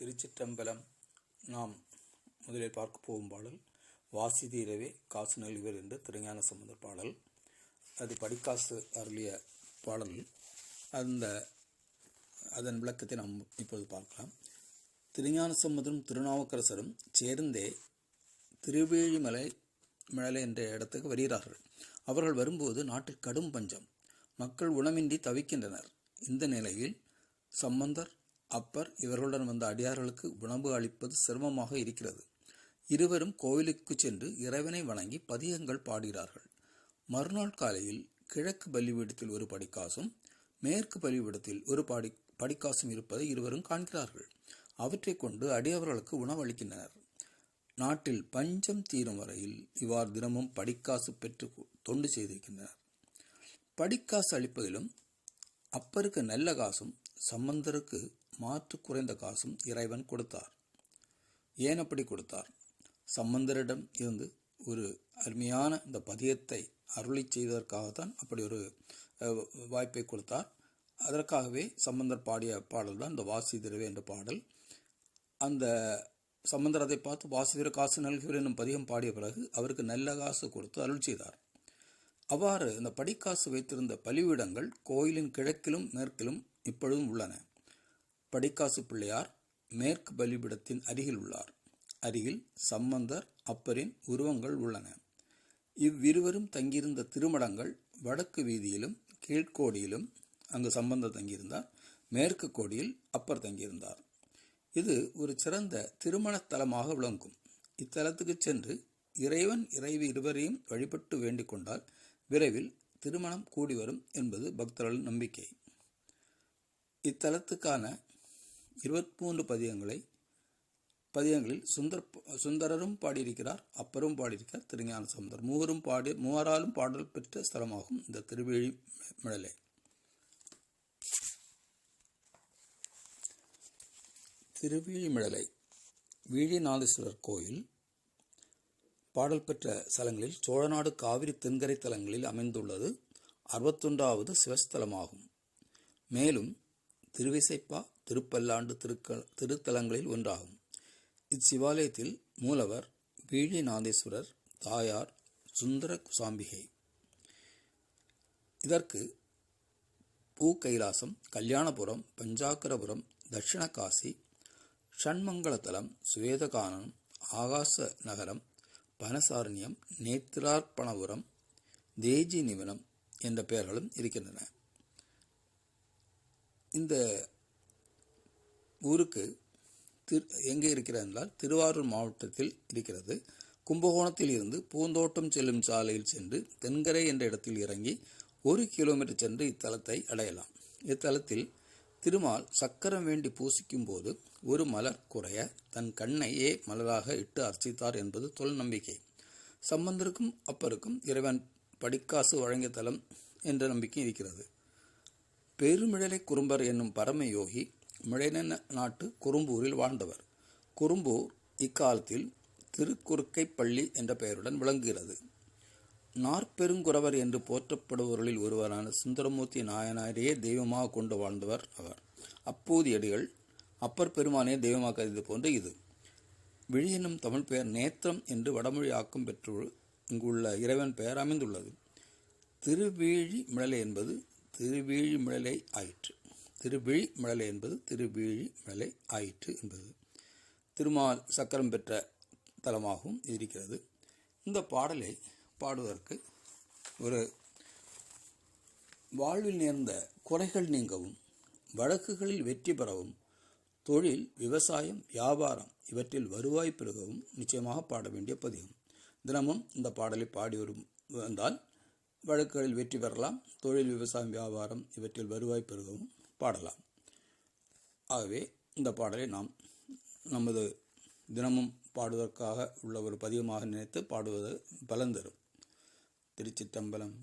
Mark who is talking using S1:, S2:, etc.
S1: திருச்சிற்றம்பலம் நாம் முதலில் பார்க்க போகும் பாடல் வாசி தீரவே காசு நல்வர் என்று திருஞான சம்பந்தர் பாடல். அது படிக்காசு அருளிய பாடல். அந்த அதன் விளக்கத்தை நாம் இப்போது பார்க்கலாம். திருஞான சம்பந்தரும் திருநாவுக்கரசரும் சேர்ந்தே திருவேழிமலை மலை என்ற இடத்துக்கு வருகிறார்கள். அவர்கள் வரும்போது நாட்டில் கடும் பஞ்சம். மக்கள் உணவின்றி தவிக்கின்றனர். இந்த நிலையில் சம்பந்தர் அப்பர் இவர்களுடன் வந்த அடியார்களுக்கு உணவு அளிப்பது சிரமமாக இருக்கிறது. இருவரும் கோவிலுக்கு சென்று இறைவனை வணங்கி பதிகங்கள் பாடுகிறார்கள். மறுநாள் காலையில் கிழக்கு பலிபீடத்தில் ஒரு படிக்காசும் மேற்கு பலிபீடத்தில் ஒரு படி படிக்காசும் இருப்பதை இருவரும் காண்கிறார்கள். அவற்றை கொண்டு அடியவர்களுக்கு உணவளிக்கின்றனர். நாட்டில் பஞ்சம் தீரும் வரையில் இவ்வாறு தினமும் படிக்காசு பெற்று தொண்டு செய்திருக்கின்றனர். படிக்காசு அளிப்பதிலும் அப்பருக்கு நல்ல காசும் சம்பந்தருக்கு மாற்று குறைந்த காசும் இறைவன் கொடுத்தார். ஏன் அப்படி கொடுத்தார்? சம்பந்தரிடம் இருந்து ஒரு அருமையான இந்த பதியத்தை அருளி செய்வதற்காகத்தான் அப்படி ஒரு வாய்ப்பை கொடுத்தார். அதற்காகவே சம்பந்தர் பாடிய பாடல் தான் இந்த வாசிதிரவே என்ற பாடல். அந்த சம்பந்தர் அதை பார்த்து வாசிதிர காசு நல்கிறேன் என்னும் பதிகம் பாடிய பிறகு அவருக்கு நல்ல காசு கொடுத்து அருள் செய்தார். அவ்வாறு இந்த படிக்காசு வைத்திருந்த பலிவிடங்கள் கோயிலின் கிழக்கிலும் மேற்கிலும் இப்பொழுதும் உள்ளன. படிக்காசு பிள்ளையார் மேற்கு பலிபிடத்தின் அருகில் உள்ளார். அருகில் சம்பந்தர் அப்பரின் உருவங்கள் உள்ளன. இவ்விருவரும் தங்கியிருந்த திருமடங்கள் வடக்கு வீதியிலும் கீழ்கோடியிலும் அங்கு சம்பந்தர் தங்கியிருந்தார். மேற்கு கோடியில் அப்பர் தங்கியிருந்தார். இது ஒரு சிறந்த திருமணத்தலமாக விளங்கும். இத்தலத்துக்கு சென்று இறைவன் இறைவி இருவரையும் வழிபட்டு வேண்டிக் கொண்டால் விரைவில் திருமணம் கூடி வரும் என்பது பக்தர்களின் நம்பிக்கை. இத்தலத்துக்கான இருபத்தி மூன்று பதியங்களை பதியங்களில் சுந்தர் சுந்தரரும் பாடியிருக்கிறார் அப்பரும் பாடியிருக்கிறார் திருஞான சமுதர் மூவரும் பாடி மூவராலும் பாடல் பெற்ற ஸ்தலமாகும் இந்த திருவேழி மிழலை திருவேழிமிழலை வீழிநாதேஸ்வரர் கோயில் பாடல் பெற்ற ஸ்தலங்களில் சோழநாடு காவிரி தென்கரை தலங்களில் அமைந்துள்ளது அறுபத்தொன்றாவது சிவஸ்தலமாகும் மேலும் திருவிசைப்பா திருப்பல்லாண்டு திருக்க திருத்தலங்களில் ஒன்றாகும். இச்சிவாலயத்தில் மூலவர் வீழிநாதேஸ்வரர் தாயார் சுந்தர குசாம்பிகை இதற்கு பூ கைலாசம் கல்யாணபுரம் பஞ்சாக்கரபுரம் தட்சிணகாசி ஷண்மங்கலத்தலம் சுவேதகானம் ஆகாச நகரம் பனசாரண்யம் நேத்திரார்ப்பணபுரம் தேஜி நிவனம் என்ற பெயர்களும் இருக்கின்றன. இந்த ஊருக்கு திரு எங்கே இருக்கிறது என்றால் திருவாரூர் மாவட்டத்தில் இருக்கிறது. கும்பகோணத்தில் இருந்து பூந்தோட்டம் செல்லும் சாலையில் சென்று தென்கரை என்ற இடத்தில் இறங்கி ஒரு கிலோமீட்டர் சென்று இத்தலத்தை அடையலாம். இத்தலத்தில் திருமால் சக்கரம் வேண்டி பூசிக்கும் போது ஒரு மலர் குறைய தன் கண்ணையே மலராக இட்டு அர்ச்சித்தார் என்பது தொல் நம்பிக்கை சம்பந்தருக்கும் அப்பருக்கும் இறைவன் படிக்காசு வழங்கிய தலம் என்ற நம்பிக்கை இருக்கிறது. பெருமிழலை குறும்பர் என்னும் பரம யோகி மிழைன நாட்டு குறும்பூரில் வாழ்ந்தவர். குறும்பூர் இக்காலத்தில் திருக்குறுக்கை பள்ளி என்ற பெயருடன் விளங்குகிறது. நாற்பெருங்குறவர் என்று போற்றப்படுபவர்களில் ஒருவரான சுந்தரமூர்த்தி நாயனாரையே தெய்வமாக கொண்டு வாழ்ந்தவர் அவர். அப்போதியடிகள் அப்பர் பெருமானே தெய்வமாக கருது போன்ற இது. விழி என்னும் தமிழ் பெயர் நேத்திரம் என்று வடமொழி ஆக்கம் பெற்று இங்குள்ள இறைவன் பெயர் அமைந்துள்ளது. திருவீழி மிழலை என்பது திருவீழி மிழலை ஆயிற்று. திருவிழி மிழலை என்பது திருவிழி மிழலை ஆயிற்று என்பது. திருமால் சக்கரம் பெற்ற தலமாகவும் இருக்கிறது. இந்த பாடலை பாடுவதற்கு ஒரு வாழ்வில் நேர்ந்த குறைகள் நீங்கவும் வழக்குகளில் வெற்றி பெறவும் தொழில் விவசாயம் வியாபாரம் இவற்றில் வருவாய் பெருகவும் நிச்சயமாக பாட வேண்டிய பதிகம். தினமும் இந்த பாடலை பாடி வரும் வந்தால் வழக்குகளில் வெற்றி பெறலாம் தொழில் விவசாயம் வியாபாரம் இவற்றில் வருவாய் பெருகவும் பாடலாம். ஆகவே இந்த பாடலை நாம் நமது தினமும் பாடுவதற்காக உள்ள ஒரு பதிவமாக நினைத்து பாடுவது பலன் தரும். திருச்சிற்றம்பலம்